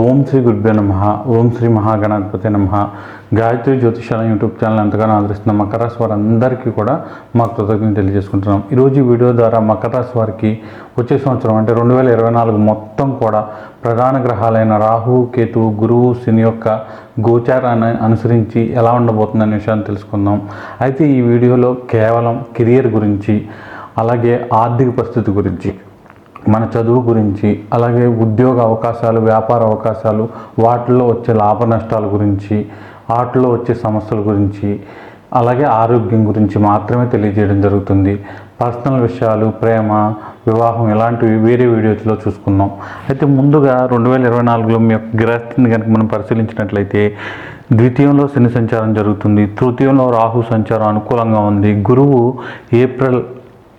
ఓం శ్రీ గురుభ్యో నమ ఓం శ్రీ మహాగణాధిపతి నమ. గాయత్రి జ్యోతిషాల యూట్యూబ్ ఛానల్ ఎంతగానో ఆదరిస్తున్న మకర రాశి వారందరికీ కూడా మా కృతజ్ఞతలు తెలియజేసుకుంటున్నాం. ఈరోజు వీడియో ద్వారా మకర రాశి వారికి వచ్చే సంవత్సరం అంటే రెండు వేల ఇరవై నాలుగు మొత్తం కూడా ప్రధాన గ్రహాలైన రాహు కేతు గురువు శని యొక్క గోచారాన్ని అనుసరించి ఎలా ఉండబోతుందనే విషయాన్ని తెలుసుకుందాం. అయితే ఈ వీడియోలో కేవలం కెరియర్ గురించి అలాగే ఆర్థిక పరిస్థితి గురించి మన చదువు గురించి అలాగే ఉద్యోగ అవకాశాలు వ్యాపార అవకాశాలు వాటిల్లో వచ్చే లాభ నష్టాల గురించి వాటిలో వచ్చే సమస్యల గురించి అలాగే ఆరోగ్యం గురించి మాత్రమే తెలియజేయడం జరుగుతుంది. పర్సనల్ విషయాలు ప్రేమ వివాహం ఇలాంటివి వేరే వీడియోస్లో చూసుకుందాం. అయితే ముందుగా రెండు వేల ఇరవై నాలుగులో మీ యొక్క గ్రహస్థితిని కనుక మనం పరిశీలించినట్లయితే ద్వితీయంలో శని సంచారం జరుగుతుంది. తృతీయంలో రాహు సంచారం అనుకూలంగా ఉంది. గురువు ఏప్రిల్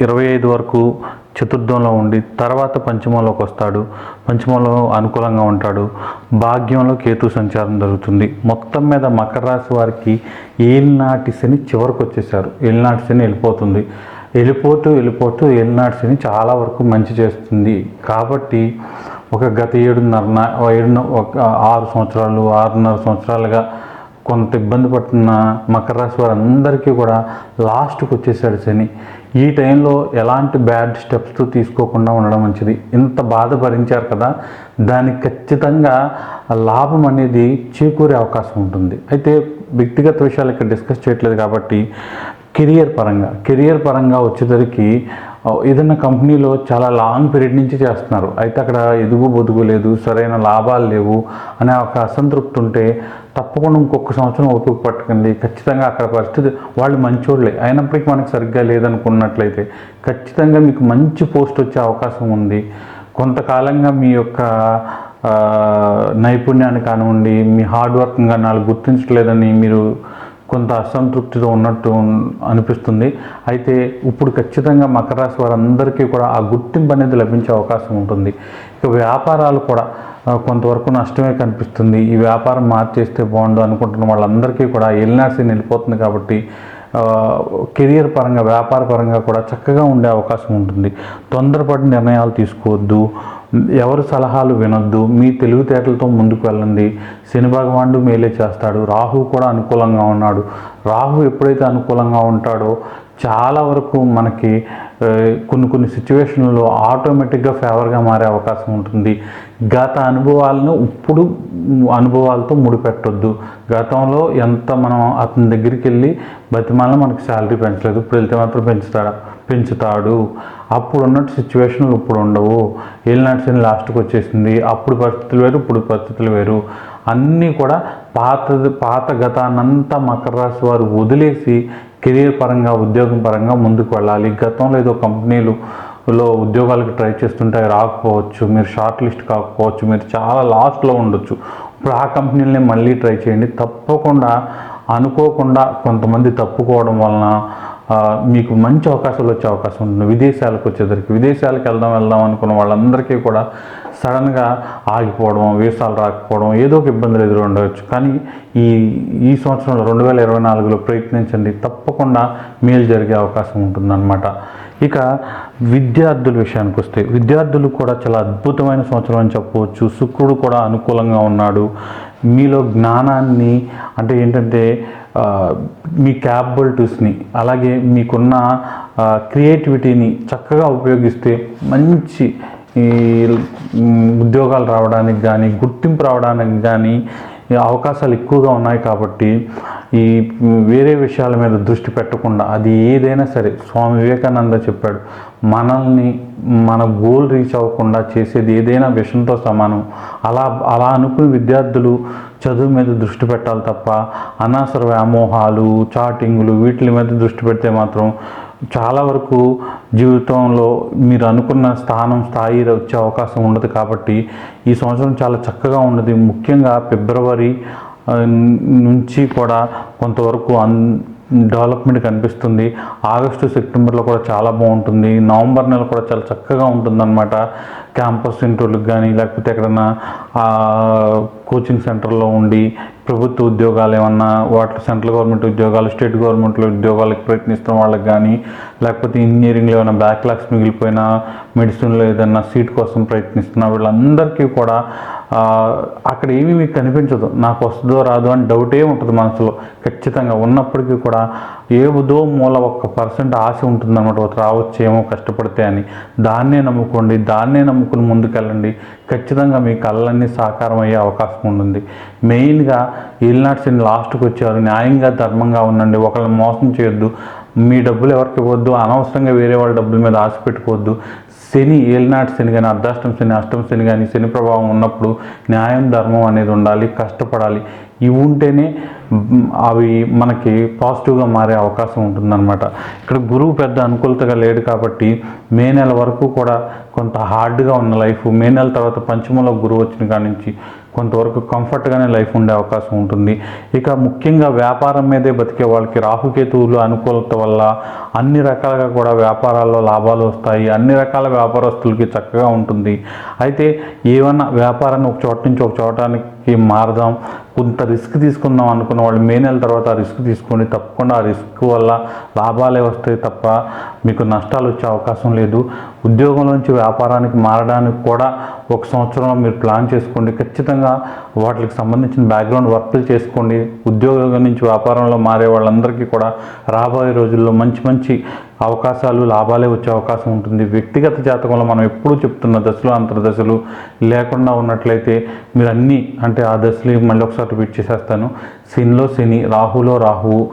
ఇరవై ఐదు వరకు చతుర్థంలో ఉండి తర్వాత పంచమంలోకి వస్తాడు. పంచమంలో అనుకూలంగా ఉంటాడు. భాగ్యంలో కేతు సంచారం జరుగుతుంది. మొత్తం మీద మకర రాశి వారికి ఏలినాటి శని చివరికి వచ్చేసారు. ఏలినాటి శని వెళ్ళిపోతుంది. వెళ్ళిపోతూ వెళ్ళిపోతూ ఏలినాటి శని చాలా వరకు మంచి చేస్తుంది. కాబట్టి ఒక గత ఏడున్నర ఏడున్న ఒక ఆరు సంవత్సరాలు ఆరున్నర సంవత్సరాలుగా కొంత ఇబ్బంది పడుతున్న మకర రాశి వారందరికీ కూడా లాస్ట్కి వచ్చేసాడు శని. ఈ టైంలో ఎలాంటి బ్యాడ్ స్టెప్స్ తీసుకోకుండా ఉండడం మంచిది. ఇంత బాధ భరించారు కదా దానికి ఖచ్చితంగా లాభం అనేది చేకూరే అవకాశం ఉంటుంది. అయితే వ్యక్తిగత విషయాలు ఇక్కడ డిస్కస్ చేయట్లేదు కాబట్టి కెరియర్ పరంగా కెరియర్ పరంగా వచ్చేసరికి ఏదైనా కంపెనీలో చాలా లాంగ్ పీరియడ్ నుంచి చేస్తున్నారు. అయితే అక్కడ ఎదుగు బొదుగు లేదు సరైన లాభాలు లేవు అనే ఒక అసంతృప్తి ఉంటే తప్పకుండా ఇంకొక సంవత్సరం ఓపిక పట్టుకుంది ఖచ్చితంగా అక్కడ పరిస్థితి వాళ్ళు మంచోళ్ళే. అయినప్పటికీ మనకు సరిగ్గా లేదనుకున్నట్లయితే ఖచ్చితంగా మీకు మంచి పోస్ట్ వచ్చే అవకాశం ఉంది. కొంతకాలంగా మీ యొక్క నైపుణ్యాన్ని కానివ్వండి మీ హార్డ్ వర్క్ కానీ వాళ్ళు గుర్తించట్లేదని మీరు కొంత అసంతృప్తితో ఉన్నట్టు అనిపిస్తుంది. అయితే ఇప్పుడు ఖచ్చితంగా మకర రాశి వారందరికీ కూడా ఆ గుర్తింపు అనేది లభించే అవకాశం ఉంటుంది. ఇక వ్యాపారాలు కూడా కొంతవరకు నష్టమే కనిపిస్తుంది. ఈ వ్యాపారం మార్చేస్తే బాగుండు అనుకుంటున్న వాళ్ళందరికీ కూడా ఎల్నార్సీ వెళ్ళిపోతుంది కాబట్టి కెరియర్ పరంగా వ్యాపార పరంగా కూడా చక్కగా ఉండే అవకాశం ఉంటుంది. తొందరపడి నిర్ణయాలు తీసుకోవద్దు. ఎవరి సలహాలు వినొద్దు. మీ తెలివితేటలతో ముందుకు వెళ్ళండి. శని భగవానుడు మేలే చేస్తాడు. రాహు కూడా అనుకూలంగా ఉన్నాడు. రాహు ఎప్పుడైతే అనుకూలంగా ఉంటాడో చాలా వరకు మనకి కొన్ని కొన్ని సిచ్యువేషన్లో ఆటోమేటిక్గా ఫేవర్గా మారే అవకాశం ఉంటుంది. గత అనుభవాలను ఇప్పుడు అనుభవాలతో ముడిపెట్టొద్దు. గతంలో ఎంత మనం అతని దగ్గరికి వెళ్ళి బతిమాలను మనకు శాలరీ పెంచలేదు. ఇప్పుడు వెళ్తే మాత్రం పెంచుతాడు పెంచుతాడు. అప్పుడు ఉన్నట్టు సిచ్యువేషన్లు ఇప్పుడు ఉండవు. వెళ్ళినట్టు లాస్ట్కి వచ్చేసింది. అప్పుడు పరిస్థితులు వేరు ఇప్పుడు పరిస్థితులు వేరు. అన్నీ కూడా పాత పాత గతాన్నంతా మకర రాశి వారు వదిలేసి కెరీర్ పరంగా ఉద్యోగం పరంగా ముందుకు వెళ్ళాలి. గతంలో ఏదో కంపెనీలు లో ఉద్యోగాలకు ట్రై చేస్తుంటే రాకపోవచ్చు మీరు షార్ట్ లిస్ట్ కాకపోవచ్చు మీరు చాలా లాస్ట్లో ఉండొచ్చు. ఇప్పుడు ఆ కంపెనీలనే మళ్ళీ ట్రై చేయండి. తప్పకుండా అనుకోకుండా కొంతమంది తప్పుకోవడం వలన మీకు మంచి అవకాశాలు వచ్చే అవకాశం ఉంటుంది. విదేశాలకు వచ్చేసరికి విదేశాలకు వెళ్దాం వెళ్దాం అనుకున్న వాళ్ళందరికీ కూడా సడన్గా ఆగిపోవడం వీసాలు రాకపోవడం ఏదో ఒక ఇబ్బందులు ఎదురు ఉండవచ్చు. కానీ ఈ ఈ సంవత్సరంలో రెండు వేల ఇరవై నాలుగులో ప్రయత్నించండి. తప్పకుండా మేలు జరిగే అవకాశం ఉంటుందన్నమాట. ఇక విద్యార్థుల విషయానికి వస్తే విద్యార్థులు కూడా చాలా అద్భుతమైన సంవత్సరం అని చెప్పవచ్చు. శుక్రుడు కూడా అనుకూలంగా ఉన్నాడు. మీలో జ్ఞానాన్ని అంటే ఏంటంటే మీ క్యాపబిలిటీస్ని అలాగే మీకున్న క్రియేటివిటీని చక్కగా ఉపయోగిస్తే మంచి ఈ ఉద్యోగాలు రావడానికి కానీ గుర్తింపు రావడానికి కానీ అవకాశాలు ఎక్కువగా ఉన్నాయి కాబట్టి ఈ వేరే విషయాల మీద దృష్టి పెట్టకుండా అది ఏదైనా సరే స్వామి వివేకానంద చెప్పాడు మనల్ని మన గోల్ రీచ్ అవ్వకుండా చేసేది ఏదైనా విషయంతో సమానం. అలా అలా అనుకుని విద్యార్థులు చదువు మీద దృష్టి పెట్టాలి తప్ప అనవసర వ్యామోహాలు చాటింగులు వీటి మీద దృష్టి పెడితే మాత్రం చాలా వరకు జీవితంలో మీరు అనుకున్న స్థానం స్థాయి వచ్చే అవకాశం ఉండదు కాబట్టి ఈ సంవత్సరం చాలా చక్కగా ఉన్నది. ముఖ్యంగా ఫిబ్రవరి నుంచి కూడా కొంతవరకు అన్ డెవలప్మెంట్ కనిపిస్తుంది. ఆగస్టు సెప్టెంబర్లో కూడా చాలా బాగుంటుంది. నవంబర్ నెల కూడా చాలా చక్కగా ఉంటుందన్నమాట. క్యాంపస్ ఇంటర్వ్యూలకు కానీ లేకపోతే ఎక్కడన్నా కోచింగ్ సెంటర్లో ఉండి ప్రభుత్వ ఉద్యోగాలు ఏమన్నా వాటి సెంట్రల్ గవర్నమెంట్ ఉద్యోగాలు స్టేట్ గవర్నమెంట్ ఉద్యోగాలకు ప్రయత్నిస్తున్న వాళ్ళకి కానీ లేకపోతే ఇంజనీరింగ్లో ఏమైనా బ్యాక్లాగ్స్ మిగిలిపోయినా మెడిసిన్లో ఏదైనా సీట్ కోసం ప్రయత్నిస్తున్న వీళ్ళందరికీ కూడా అక్కడ ఏమీ మీకు కనిపించదు. నాకు వస్తుందో రాదో అని డౌటే ఉంటుంది మనసులో. ఖచ్చితంగా ఉన్నప్పటికీ కూడా ఏదో మూల ఒక్క పర్సెంట్ ఆశ ఉంటుందన్నమాట. ఒక రావచ్చేమో కష్టపడితే అని. దాన్నే నమ్ముకోండి దాన్నే నమ్ముకుని ముందుకెళ్ళండి. ఖచ్చితంగా మీ కళ్ళన్నీ సాకారం అయ్యే అవకాశం ఉంటుంది. మెయిన్గా ఈల్నాట్స్ లాస్ట్కి వచ్చారు. న్యాయంగా ధర్మంగా ఉండండి. ఒకళ్ళని మోసం చేయొద్దు. మీ డబ్బులు ఎవరికి ఇవ్వద్దు. అనవసరంగా వేరే వాళ్ళ డబ్బుల మీద ఆశ పెట్టుకోవద్దు. శని ఏలినాటి శని కానీ అర్ధాష్టం శని అష్టం శని కానీ శని ప్రభావం ఉన్నప్పుడు న్యాయం ధర్మం అనేది ఉండాలి కష్టపడాలి. ఇవి ఉంటేనే అవి మనకి పాజిటివ్గా మారే అవకాశం ఉంటుందన్నమాట. ఇక్కడ గురువు పెద్ద అనుకూలతగా లేడు కాబట్టి మే నెల వరకు కూడా కొంత హార్డ్గా ఉన్న లైఫ్ మే నెల తర్వాత పంచమలో గురువు వచ్చిన కాడి నుంచి కొంతవరకు కంఫర్ట్గానే లైఫ్ ఉండే అవకాశం ఉంటుంది. ఇక ముఖ్యంగా వ్యాపారం మీదే బతికే వాళ్ళకి రాహుకేతువులు అనుకూలత వల్ల అన్ని రకాలుగా కూడా వ్యాపారాల్లో లాభాలు వస్తాయి. అన్ని రకాల వ్యాపారస్తులకి చక్కగా ఉంటుంది. అయితే ఏమన్నా వ్యాపారాన్ని ఒక చోట నుంచి ఒక చోటానికి మారదాం కొంత రిస్క్ తీసుకుందాం అనుకున్న వాళ్ళు మే నెల తర్వాత ఆ రిస్క్ తీసుకోండి తప్పకుండా ఆ రిస్క్ వల్ల లాభాలే వస్తాయి తప్ప మీకు నష్టాలు వచ్చే అవకాశం లేదు. ఉద్యోగంలోంచి వ్యాపారానికి మారడానికి కూడా ఒక సంవత్సరంలో మీరు ప్లాన్ చేసుకోండి. ఖచ్చితంగా వాటికి సంబంధించిన బ్యాక్గ్రౌండ్ వర్క్లు చేసుకోండి. ఉద్యోగం నుంచి వ్యాపారంలో మారే వాళ్ళందరికీ కూడా రాబోయే రోజుల్లో మంచి మంచి అవకాశాలు లాభాలే వచ్చే అవకాశం ఉంటుంది. వ్యక్తిగత జాతకంలో మనం ఎప్పుడూ చెప్తున్న దశలు అంతర్దశలు లేకుండా ఉన్నట్లయితే మీరు అన్నీ అంటే ఆ దశలు మళ్ళీ ఒకసారి రిపీట్ చేసేస్తాను. శనిలో శని రాహులో రాహువు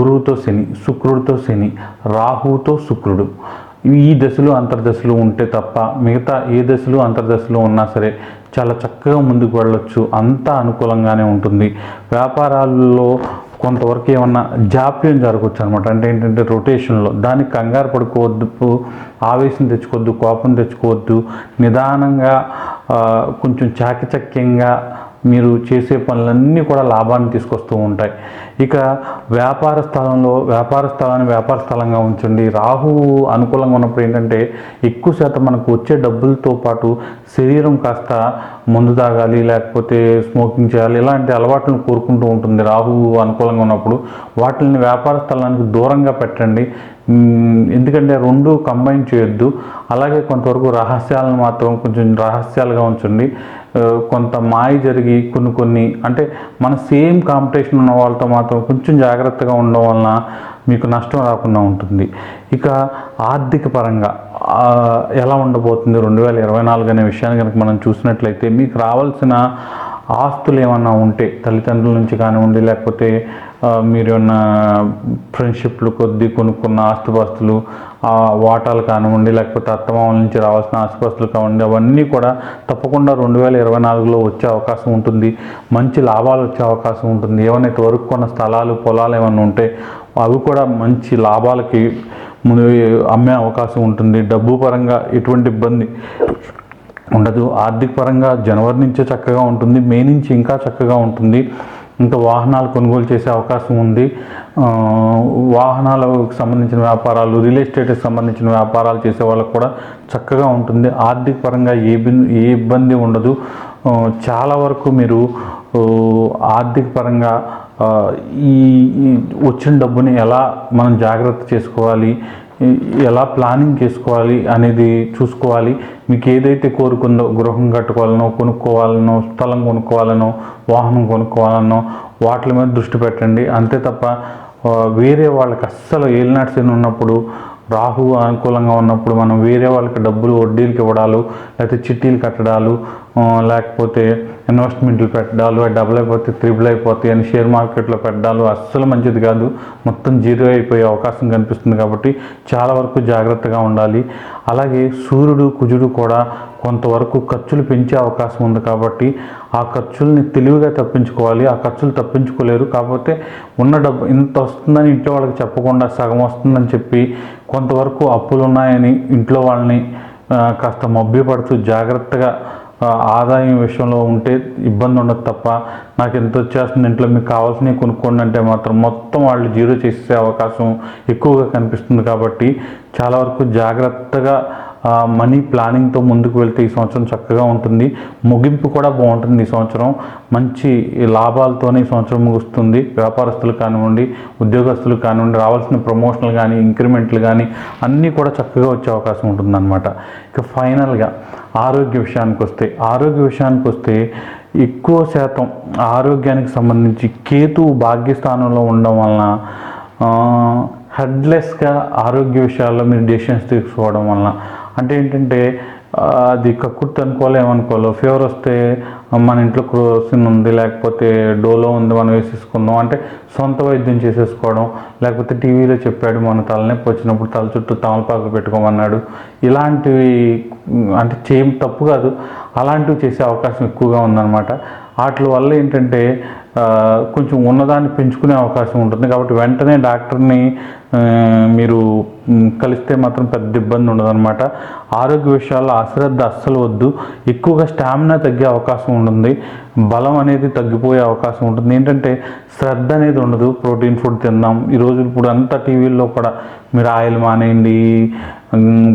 గురువుతో శని శుక్రుడితో శని రాహుతో శుక్రుడు. ఈ దశలు అంతర్దశలు ఉంటే తప్ప మిగతా ఏ దశలు అంతర్దశలు ఉన్నా సరే చాలా చక్కగా ముందుకు వెళ్ళొచ్చు. అంతా అనుకూలంగానే ఉంటుంది. వ్యాపారాల్లో కొంతవరకు ఏమన్నా జాప్యం జరగవచ్చు అనమాట అంటే ఏంటంటే రొటేషన్లో దానికి కంగారు పడుకోవద్దు ఆవేశం తెచ్చుకోవద్దు కోపం తెచ్చుకోవద్దు నిదానంగా కొంచెం చాకచక్యంగా మీరు చేసే పనులన్నీ కూడా లాభాన్ని తీసుకొస్తూ ఉంటాయి. ఇక వ్యాపార స్థలంలో వ్యాపార స్థలాన్ని వ్యాపార స్థలంగా ఉంచండి. రాహువు అనుకూలంగా ఉన్నప్పుడు ఏంటంటే ఎక్కువ శాతం మనకు వచ్చే డబ్బులతో పాటు శరీరం కాస్త మందు తాగాలి లేకపోతే స్మోకింగ్ చేయాలి ఇలాంటి అలవాట్లను కోరుకుంటూ ఉంటుంది రాహువు అనుకూలంగా ఉన్నప్పుడు. వాటిని వ్యాపార స్థలానికి దూరంగా పెట్టండి. ఎందుకంటే రెండు కంబైన్ చేయొద్దు. అలాగే కొంతవరకు రహస్యాలను మాత్రం కొంచెం రహస్యాలుగా ఉంచండి. కొంత మాయ జరిగి కొన్ని కొన్ని అంటే మన సేమ్ కాంపిటీషన్ ఉన్న వాళ్ళతో మాత్రం కొంచెం జాగ్రత్తగా ఉండడం వలన మీకు నష్టం రాకుండా ఉంటుంది. ఇక ఆర్థిక పరంగా ఎలా ఉండబోతుంది రెండు వేల ఇరవై నాలుగు అనే విషయాన్ని కనుక మనం చూసినట్లయితే మీకు రావాల్సిన ఆస్తులు ఏమన్నా ఉంటే తల్లిదండ్రుల నుంచి కానివ్వండి లేకపోతే మీరు ఏమన్నా ఫ్రెండ్షిప్లు కొద్దీ కొనుక్కున్న ఆస్తుపాస్తులు ఆ, వాటాలు కానివ్వండి లేకపోతే అత్తమామల నుంచి రావాల్సిన ఆసుపత్రులు కానివ్వండి అవన్నీ కూడా తప్పకుండా రెండు వేల ఇరవై నాలుగులో వచ్చే అవకాశం ఉంటుంది. మంచి లాభాలు వచ్చే అవకాశం ఉంటుంది. ఏమైనా వరకు కొన్న స్థలాలు పొలాలు ఏమైనా ఉంటే అవి కూడా మంచి లాభాలకి ముందు అమ్మే అవకాశం ఉంటుంది. డబ్బు పరంగా ఎటువంటి ఇబ్బంది ఉండదు. ఆర్థిక పరంగా జనవరి నుంచే చక్కగా ఉంటుంది. మే నుంచి ఇంకా చక్కగా ఉంటుంది. ఇంకా వాహనాలు కొనుగోలు చేసే అవకాశం ఉంది. వాహనాలకు సంబంధించిన వ్యాపారాలు రియల్ ఎస్టేట్కి సంబంధించిన వ్యాపారాలు చేసే వాళ్ళకు కూడా చక్కగా ఉంటుంది. ఆర్థిక పరంగా ఏ బిన్ ఏ ఇబ్బంది ఉండదు. చాలా వరకు మీరు ఆర్థికపరంగా ఆర్థిక పరంగా ఈ వచ్చిన డబ్బుని ఎలా మనం జాగ్రత్త చేసుకోవాలి? ఎలా ప్లానింగ్ చేసుకోవాలి అనేది చూసుకోవాలి. మీకు ఏదైతే కోరుకుందో గృహం కట్టుకోవాలనో కొనుక్కోవాలనో స్థలం కొనుక్కోవాలనో వాహనం కొనుక్కోవాలనో వాటి మీద దృష్టి పెట్టండి. అంతే తప్ప వేరే వాళ్ళకి అస్సలు ఏలినాటి ఉన్నప్పుడు రాహు అనుకూలంగా ఉన్నప్పుడు మనం వేరే వాళ్ళకి డబ్బులు వడ్డీలకి ఇవ్వడాలు లేకపోతే చిట్టీలు కట్టడాలు లేకపోతే ఇన్వెస్ట్మెంట్లు పెట్టడాలు అవి డబుల్ అయిపోతే త్రిబుల్ అయిపోతాయి అని షేర్ మార్కెట్లో పెట్టడాలు అస్సలు మంచిది కాదు. మొత్తం జీరో అయిపోయే అవకాశం కనిపిస్తుంది కాబట్టి చాలా వరకు జాగ్రత్తగా ఉండాలి. అలాగే సూర్యుడు కుజుడు కూడా కొంతవరకు ఖర్చులు పెంచే అవకాశం ఉంది కాబట్టి ఆ ఖర్చుల్ని తెలివిగా తప్పించుకోవాలి. ఆ ఖర్చులు తప్పించుకోలేరు. కాకపోతే ఉన్న డబ్బు ఇంత వస్తుందని ఇంట్లో వాళ్ళకి చెప్పకుండా సగం వస్తుందని చెప్పి కొంతవరకు అప్పులు ఉన్నాయని ఇంట్లో వాళ్ళని కాస్త మభ్యపడుతూ జాగ్రత్తగా ఆదాయం విషయంలో ఉంటే ఇబ్బంది ఉండదు తప్ప నాకు ఎంత వచ్చేస్తుంది ఇంట్లో మీకు కావాల్సినవి కొనుక్కోండి అంటే మాత్రం మొత్తం వాళ్ళు జీరో చేసే అవకాశం ఎక్కువగా కనిపిస్తుంది కాబట్టి చాలా వరకు జాగ్రత్తగా మనీ ప్లానింగ్తో ముందుకు వెళ్తే ఈ సంవత్సరం చక్కగా ఉంటుంది. ముగింపు కూడా బాగుంటుంది ఈ సంవత్సరం. మంచి లాభాలతోనే ఈ సంవత్సరం ముగుస్తుంది. వ్యాపారస్తులు కానివ్వండి ఉద్యోగస్తులు కానివ్వండి రావాల్సిన ప్రమోషన్లు కానీ ఇంక్రిమెంట్లు కానీ అన్నీ కూడా చక్కగా వచ్చే అవకాశం ఉంటుందన్నమాట. ఇక ఫైనల్గా ఆరోగ్య విషయానికి వస్తే ఆరోగ్య విషయానికి వస్తే ఎక్కువ శాతం ఆరోగ్యానికి సంబంధించి కేతు భాగ్యస్థానంలో ఉండడం వలన హెడ్లెస్గా ఆరోగ్య విషయాల్లో మీరు డెసిషన్స్ తీసుకోవడం వలన అంటే ఏంటంటే అది కక్కుర్తి అనుకోవాలో ఏమనుకోవాలో ఫీవర్ వస్తే మన ఇంట్లో క్రోసిన్ ఉంది లేకపోతే డోలో ఉంది మనం వేసేసుకుందాం. అంటే సొంత వైద్యం చేసేసుకోవడం లేకపోతే టీవీలో చెప్పాడు మన తలనొప్పి వచ్చినప్పుడు తల చుట్టూ తమలపాకు పెట్టుకోమన్నాడు. ఇలాంటివి అంటే చేయం తప్పు కాదు. అలాంటివి చేసే అవకాశం ఎక్కువగా ఉందన్నమాట. వాటి వల్ల ఏంటంటే కొంచెం ఉన్నదాన్ని పెంచుకునే అవకాశం ఉంటుంది. కాబట్టి వెంటనే డాక్టర్ని మీరు కలిస్తే మాత్రం పెద్ద ఇబ్బంది ఉండదన్నమాట. ఆరోగ్య విషయాల్లో అశ్రద్ధ అస్సలు వద్దు. ఎక్కువగా స్టామినా తగ్గే అవకాశం ఉంటుంది. బలం అనేది తగ్గిపోయే అవకాశం ఉంటుంది. ఏంటంటే శ్రద్ధ అనేది ఉండదు. ప్రోటీన్ ఫుడ్ తిందాం. ఈరోజు ఇప్పుడు అంతా టీవీల్లో కూడా మీరు ఆయిల్ మానేయండి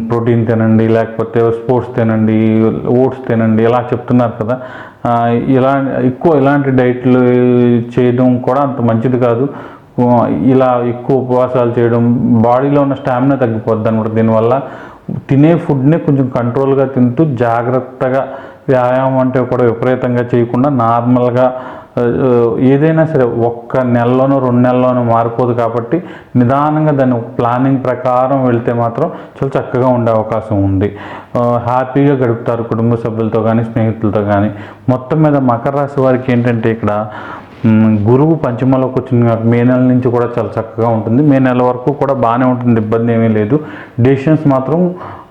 ప్రోటీన్ తినండి లేకపోతే స్పోర్ట్స్ తినండి ఓట్స్ తినండి ఇలా చెప్తున్నారు కదా. ఇలా ఎక్కువ ఇలాంటి డైట్లు చేయడం కూడా అంత మంచిది కాదు. ఇలా ఎక్కువ ఉపవాసాలు చేయడం బాడీలో ఉన్న స్టామినా తగ్గిపోద్ది అనమాట దీనివల్ల తినే ఫుడ్ని కొంచెం కంట్రోల్గా తింటూ జాగ్రత్తగా వ్యాయామం అంటే కూడా విపరీతంగా చేయకుండా నార్మల్గా ఏదైనా సరే ఒక్క నెలలోనో రెండు నెలల్లోనో మారిపోదు కాబట్టి నిదానంగా దాన్ని ప్లానింగ్ ప్రకారం వెళ్తే మాత్రం చాలా చక్కగా ఉండే అవకాశం ఉంది. హ్యాపీగా గడుపుతారు కుటుంబ సభ్యులతో కానీ స్నేహితులతో కానీ. మొత్తం మీద మకర రాశి వారికి ఏంటంటే ఇక్కడ గురువు పంచమలోకి వచ్చింది కాబట్టి మే నెల నుంచి కూడా చాలా చక్కగా ఉంటుంది. మే నెల వరకు కూడా బాగానే ఉంటుంది. ఇబ్బంది ఏమీ లేదు. డెసిషన్స్ మాత్రం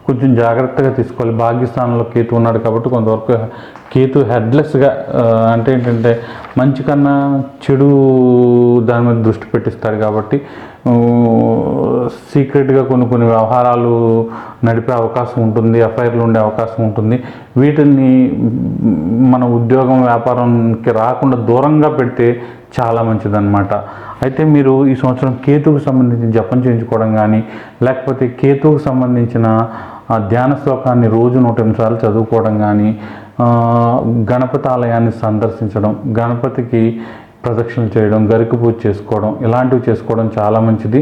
కొంచెం జాగ్రత్తగా తీసుకోవాలి. భాగ్యస్థానంలో కేతు ఉన్నాడు కాబట్టి కొంతవరకు కేతు హెడ్లెస్గా అంటే ఏంటంటే మంచి కన్నా చెడు దాని మీద దృష్టి పెట్టిస్తారు కాబట్టి సీక్రెట్గా కొన్ని కొన్ని వ్యవహారాలు నడిపే అవకాశం ఉంటుంది ఎఫ్ఐఆర్లు ఉండే అవకాశం ఉంటుంది. వీటిని మన ఉద్యోగం వ్యాపారంకి రాకుండా దూరంగా పెడితే చాలా మంచిదన్నమాట. అయితే మీరు ఈ సంవత్సరం కేతుకు సంబంధించి జపం చేయించుకోవడం కానీ లేకపోతే కేతుకు సంబంధించిన ఆ ధ్యాన శ్లోకాన్ని రోజు నూట ఎనిమిది సార్లు చదువుకోవడం కానీ ఆ, గణపతి ఆలయాన్ని సందర్శించడం గణపతికి ప్రదక్షిణలు చేయడం గరిక పూజ చేసుకోవడం ఇలాంటివి చేసుకోవడం చాలా మంచిది.